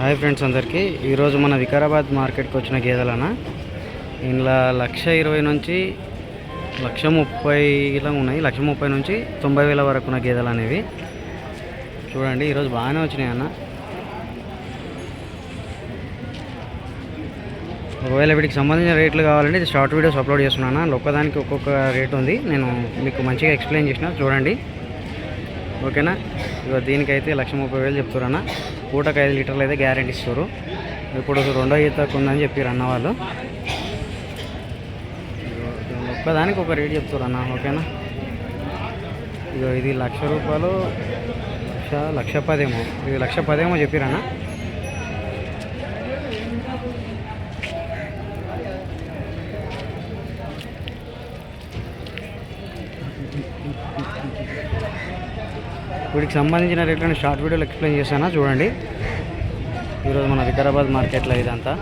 Hi friends అందరికీ. ఈరోజు మన వికారాబాద్ మార్కెట్కి వచ్చిన గేదెలన? ఇందులో లక్ష ఇరవై నుంచి లక్ష ముప్పైలా ఉన్నాయి. లక్ష ముప్పై నుంచి తొంభై వేల వరకు ఉన్న గేదెలు అనేవి. చూడండి ఈరోజు బాగానే వచ్చినాయి అన్న. ఒకవేళ వీటికి సంబంధించిన రేట్లు కావాలంటే ఇది షార్ట్ వీడియోస్ అప్లోడ్ చేస్తున్నాను ఒక్కదానికి ఒక్కొక్క రేట్ ఉంది. నేను మీకు మంచిగా ఎక్స్ప్లెయిన్ చేసిన. చూడండి. ఓకేనా? ఇక దీనికైతే లక్ష ముప్పై వేలు చెప్తారన్న. పూటకు ఐదు లీటర్లు అయితే గ్యారెంటీ ఇస్తారు ఇప్పుడు రెండో ఈతకు ఉందని చెప్పారు అన్న వాళ్ళు. ఒక్కదానికి ఒక రేట్ చెప్తారు ఓకేనా? ఇగో ఇది లక్ష రూపాయలు లక్ష లక్ష పదేమో. ఇది లక్ష పదేమో చెప్పారన్న వీటికి సంబంధించిన రేట్లను షార్ట్ వీడియోలో ఎక్స్ప్లెయిన్ చేశాను? చూడండి. ఈరోజు మన వికారాబాద్ మార్కెట్లో ఇదంతా.